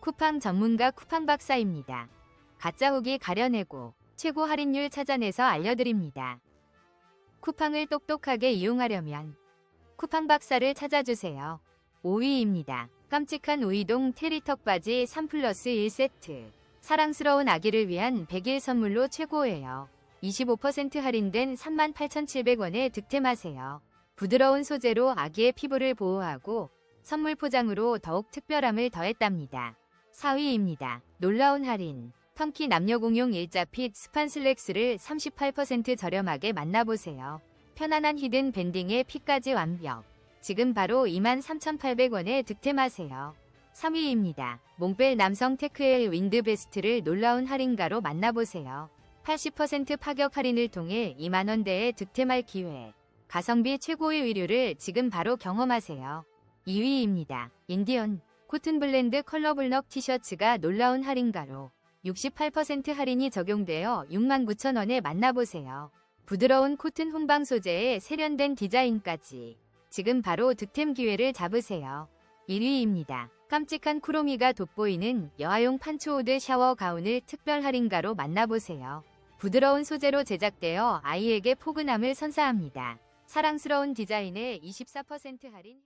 쿠팡 전문가 쿠팡 박사입니다. 가짜 후기 가려내고 최고 할인율 찾아내서 알려드립니다. 쿠팡을 똑똑하게 이용하려면 쿠팡 박사를 찾아주세요. 5위입니다. 깜찍한 우이동 테리턱 바지 3 플러스 1세트. 사랑스러운 아기를 위한 100일 선물로 최고예요. 25% 할인된 38,700원에 득템하세요. 부드러운 소재로 아기의 피부를 보호하고 선물 포장으로 더욱 특별함을 더했답니다. 4위입니다. 놀라운 할인. 펑키 남녀 공용 일자 핏 스판 슬랙스를 38% 저렴하게 만나보세요. 편안한 히든 밴딩에 핏까지 완벽. 지금 바로 23,800원에 득템하세요. 3위입니다. 몽벨 남성 테크엘 윈드 베스트를 놀라운 할인가로 만나보세요. 80% 파격 할인을 통해 2만원대에 득템할 기회. 가성비 최고의 의류를 지금 바로 경험하세요. 2위입니다. 인디언 코튼 블렌드 컬러 블럭 티셔츠가 놀라운 할인가로 68% 할인이 적용되어 69,000원에 만나보세요. 부드러운 코튼 훈방 소재에 세련된 디자인까지 지금 바로 득템 기회를 잡으세요. 1위입니다. 깜찍한 쿠로미가 돋보이는 여아용 판초우드 샤워 가운을 특별 할인가로 만나보세요. 부드러운 소재로 제작되어 아이에게 포근함을 선사합니다. 사랑스러운 디자인에 24% 할인